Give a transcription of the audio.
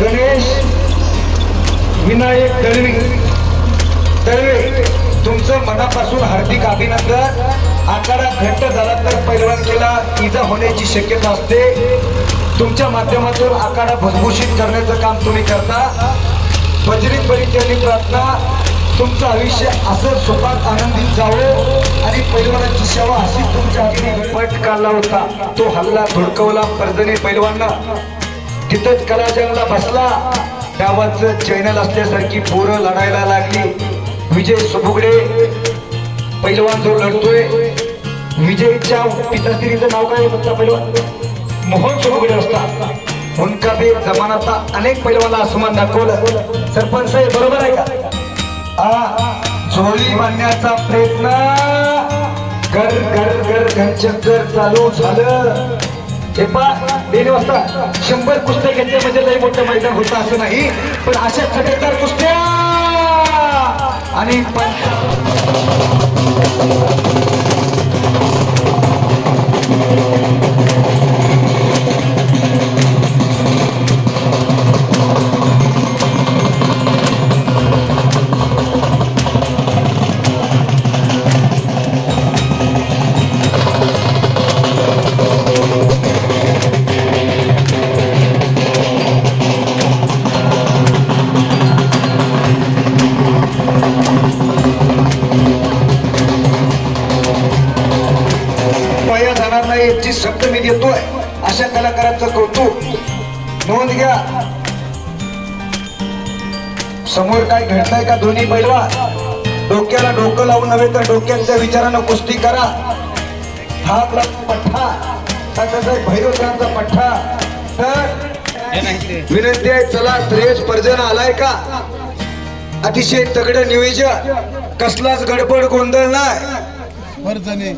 गणेश विनायक दळवी. दळवे तुमचं मनापासून हार्दिक अभिनंदन. आकारा घट्ट झाला तर पैलवानकीला इजा होण्याची शक्यता असते. तुमच्या माध्यमातून आकारा भुसभुशीत करण्याचं काम तुम्ही करता. बजरंग बलीचरणी प्रार्थना. तुमचं आयुष्य असं सुखात आनंदित जावं. आणि पैलवानाची सेवा अशी तुमच्या हाती पट काढला होता. तो हल्ला धुडकवला पर्जने पैलवांना तिथंच कलाजंगला बसला गावाचं चॅनल असल्यासारखी पोरं लढायला लागली. विजय सुबुगडे पैलवान जो लढतोय विजयच्या पिताश्रीचं नाव काय म्हणता पैलवान? मोहन सुबुगडे असता उनका बे जमानाचा अनेक पैलवानला असमान दाखवलं. सरपंच साहेब बरोबर आहे का? आ, झोळी बांधण्याचा प्रयत्न. घर घर घर घरचक्कर चालू झालं. हे पा देणे वाजता शंभर कुस्त्या घेतल्या म्हणजे लई मोठं मैदान होतं असं नाही. पण अशा खटेदार कुस्त्या! आणि होणार नाही याची शब्द मी देतोय. अशा कलाकारांचं कौतुक. नोंद घ्या. समोर काय घडतंय का दोन्ही पैलवा डोक्याला डोकं लावून नव्हे तर डोक्याच्या विचारानं कुस्ती करा. हा आपला पठ्ठा. हा पठ्ठा. तर विनंती आहे चला श्रेयस पर्जन आलाय का? अतिशय तगड नियोजन. कसलाच गडबड गोंधळ नाही.